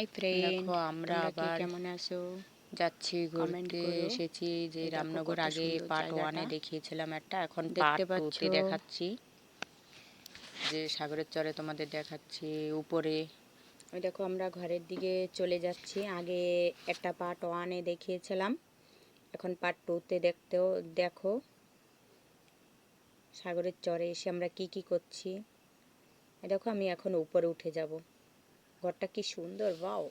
Hi friend দেখো আমরা আবার কেমন আছো? যাচ্ছি ঘুরতে এসেছি যে রামনগর আগে পার্ট ওয়ানে। দেখিয়েছিলাম একটা এখন দেখতে পার্ট টুতে দেখাচ্ছি। যে সাগরের চরে তোমাদের দেখাচ্ছি উপরে। ওই দেখো আমরা ঘরের দিকে চলে যাচ্ছি। আগে একটা পার্ট ওয়ানে দেখিয়েছিলাম। এখন পার্ট টুতে দেখতেও দেখো। সাগরের চরে এসে আমরা কি কি করছি? এই দেখো আমি এখন উপরে উঠে যাব। ঘরটা কি সুন্দর? বাও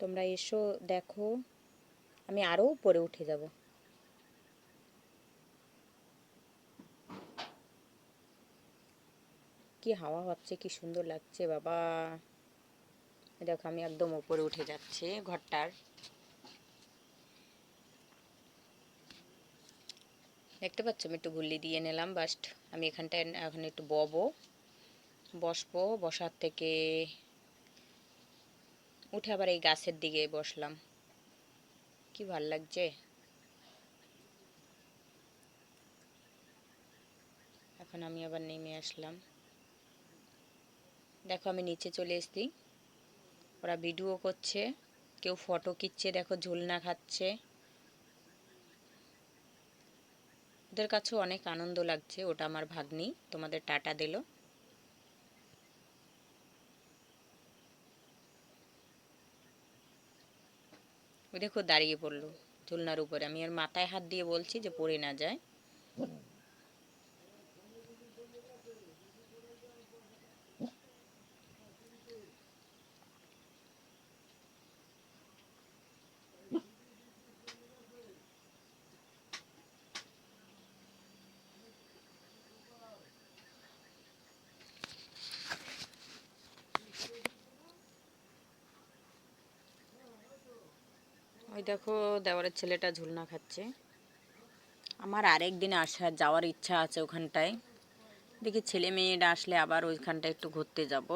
তোমরা এসো, দেখো। আমি আরও উপরে উঠে যাব। কি হাওয়া হচ্ছে, কি সুন্দর লাগছে, বাবা। দেখো, আমি একদম উপরে উঠে যাচ্ছি ঘরটার। দেখতে পাচ্ছ আমি একটু গুল্লি দিয়ে নিলাম। বাস্ট আমি এখানটায়, এখন একটু ববো। বসবো, বসার থেকে উঠে আবার এই গাছের দিকে বসলাম। কি ভালো লাগছে? এখন আমি আবার নেমে আসলাম। দেখো আমি নিচে চলে এসেছি। ওরা ভিডিও করছে, কেউ ফটো কিচ্ছে দেখো ঝুলনা খাচ্ছে। ওদের কাছেও অনেক আনন্দ লাগছে, ওটা আমার ভাগ্নি তোমাদের টাটা দিল। দেখো দাঁড়িয়ে পড়ল, ঝুলনার উপরে। আমি ওর মাথায় হাত দিয়ে বলছি যে পড়ে না যায়। ওই দেখো দেওয়ারের ছেলেটা ঝুলনা খাচ্ছে। আমার আরেক দিন আসার যাওয়ার ইচ্ছা আছে ওখানটায়। দেখি ছেলে মেয়েরা আসলে আবার ওইখানটায় একটু ঘুরতে যাব।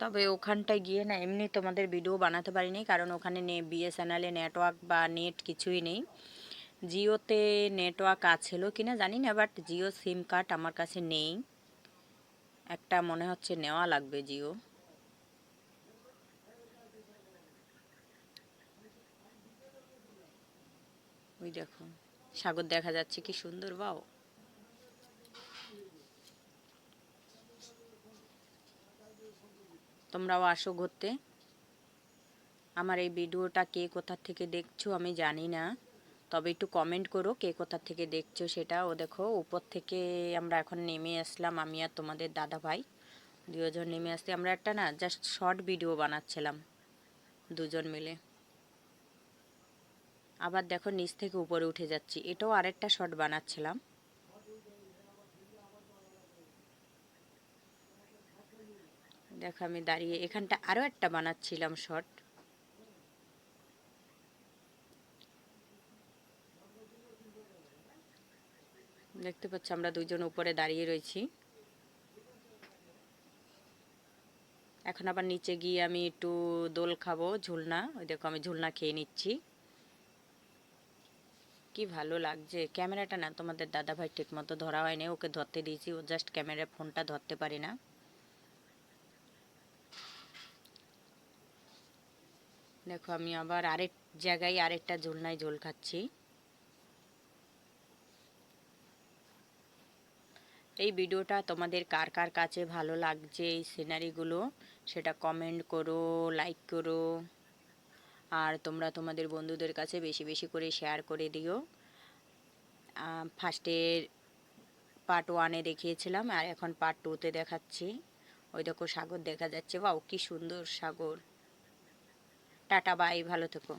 তবে ওখানটায় গিয়ে না, এমনি তোমাদের ভিডিও বানাতে পারিনি, কারণ ওখানে নে বিএসএনএলে নেটওয়ার্ক বা নেট কিছুই নেই। জিওতে নেটওয়ার্ক আছিল কিনা জানি না বাট জিও সিম কার্ড আমার কাছে নেই। একটা মনে হচ্ছে নেওয়া লাগবে জিও। ওই দেখো, সাগর দেখা যাচ্ছে, কি সুন্দর বাও তোমরাও আসো ঘুরতে। আমার এই ভিডিওটা কে কোথা থেকে দেখছ আমি জানি না, তবে একটু কমেন্ট করো কে কোথা থেকে দেখছ সেটা। ও দেখো, উপর থেকে আমরা এখন নেমে আসলাম আমি আর তোমাদের দাদা ভাই দুজন নেমে আসতে, আমরা একটা না জাস্ট শর্ট ভিডিও বানাচ্ছিলাম, দুজন মিলে। আবার দেখো নিচ থেকে উপরে উঠে যাচ্ছি। এটাও আরেকটা শট বানাচ্ছিলাম। দেখো আমি দাঁড়িয়ে এখানটা আরও একটা বানাচ্ছিলাম শট দেখতে পাচ্ছ আমরা দুজন উপরে দাঁড়িয়ে রয়েছি। এখন আবার নিচে গিয়ে আমি একটু দোল খাব, ঝুলনা। ওই দেখো আমি ঝুলনা খেয়ে নিচ্ছি। কি ভালো লাগছে? ক্যামেরাটা না তোমাদের দাদা ভাই ঠিক মতো ধরা হয়নি, ওকে ধরতে দিয়েছি, ও জাস্ট ক্যামেরা ফোনটা ধরতে পারি না। দেখো, আমি আবার আরেক জায়গায় আরেকটা ঝোলনায় ঝোল খাচ্ছি। এই ভিডিওটা তোমাদের কার কার কাছে ভালো লাগছে, এই সিনারিগুলো সেটা কমেন্ট করো লাইক করো। আর তোমরা তোমাদের বন্ধুদের কাছে বেশি বেশি করে শেয়ার করে দিও। ফার্স্টের পার্ট ওয়ানে দেখিয়েছিলাম, আর এখন পার্ট টুতে দেখাচ্ছি। ওই দেখো সাগর দেখা যাচ্ছে। বাউ কি সুন্দর সাগর। টাটা বাই ভালো থেকো।